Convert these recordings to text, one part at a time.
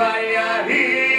Vaya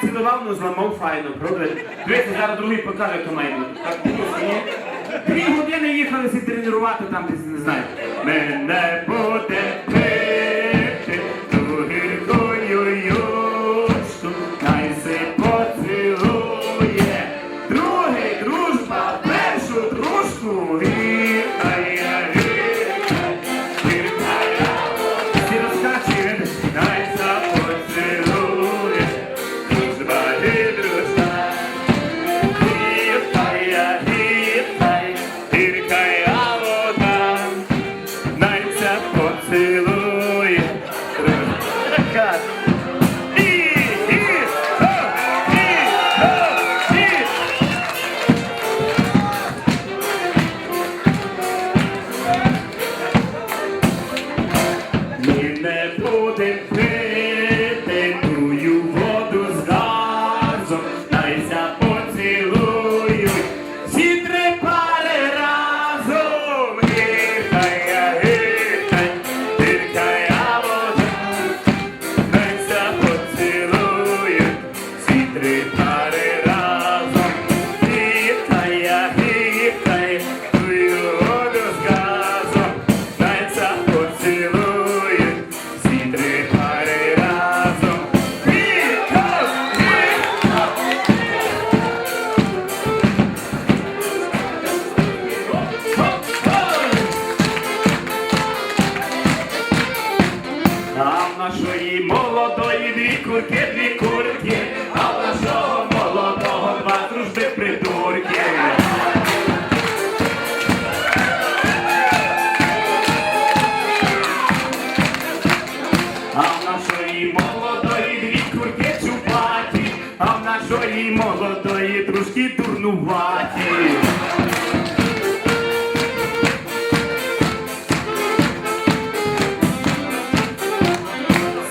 цілував, але зламав файно, правда? Дивіться, зараз другий покаже, хто має бути. Так, ні? Дві години їхали всі тренувати там десь, не знаю. Мене буде пити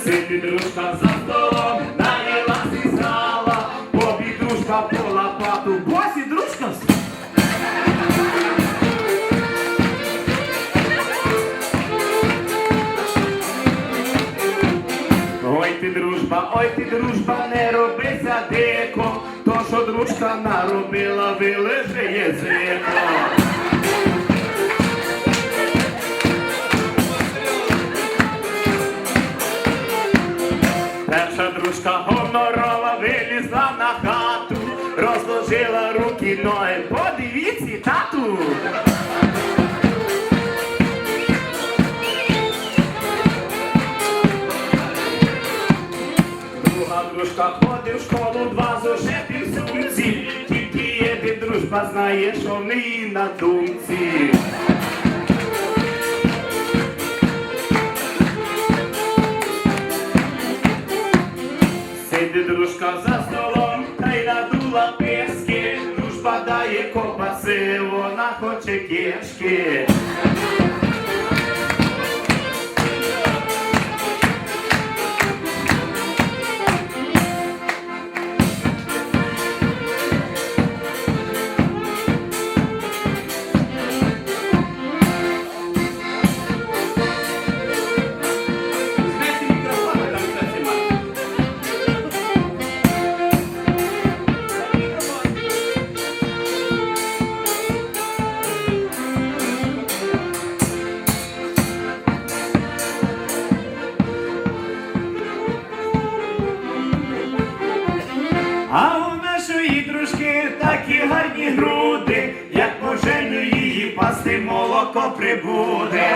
Сиди дружка за столом, наїлась і сала, побі дружка по лопату, босі дружка. Ой ти дружба, ой ти дружба, не робися дико, то що дружка наробила, вилежи язико. Перша дружка гонорова вилізла на хату, розложила руки, ноги, подивіться, тату. Друга дружка ходить в школу, два дружба знає, що на думці. Сиди дружка за столом, та й надула писки, дружба дає копаси, вона хоче кишки. А у нашої дружки такі гарні груди, як поженю її пасти молоко прибуде.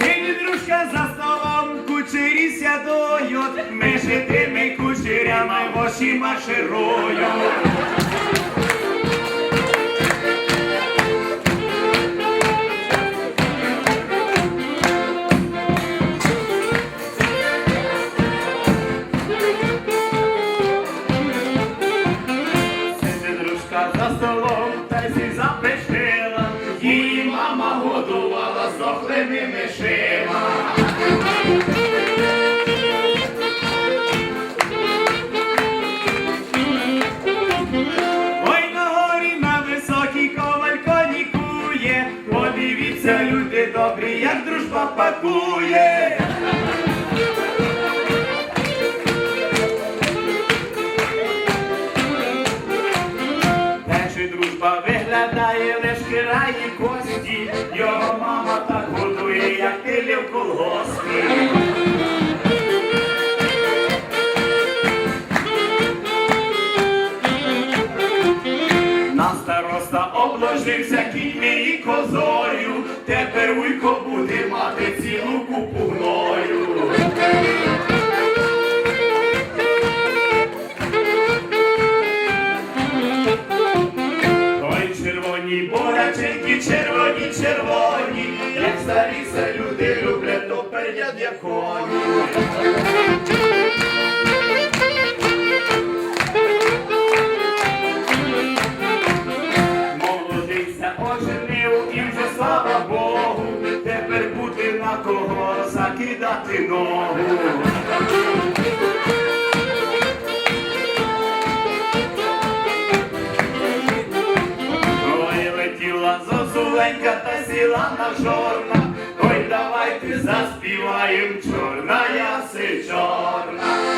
Сині дружка за столом, кучері сядують, ми тими кучерями в очі марширують. Пакує. Перший дружба виглядає лиш кирає кості, його мама так годує, як ти в колгоспі. Та сіла жорна. Ой, давайте заспіваєм чорна яси чорна.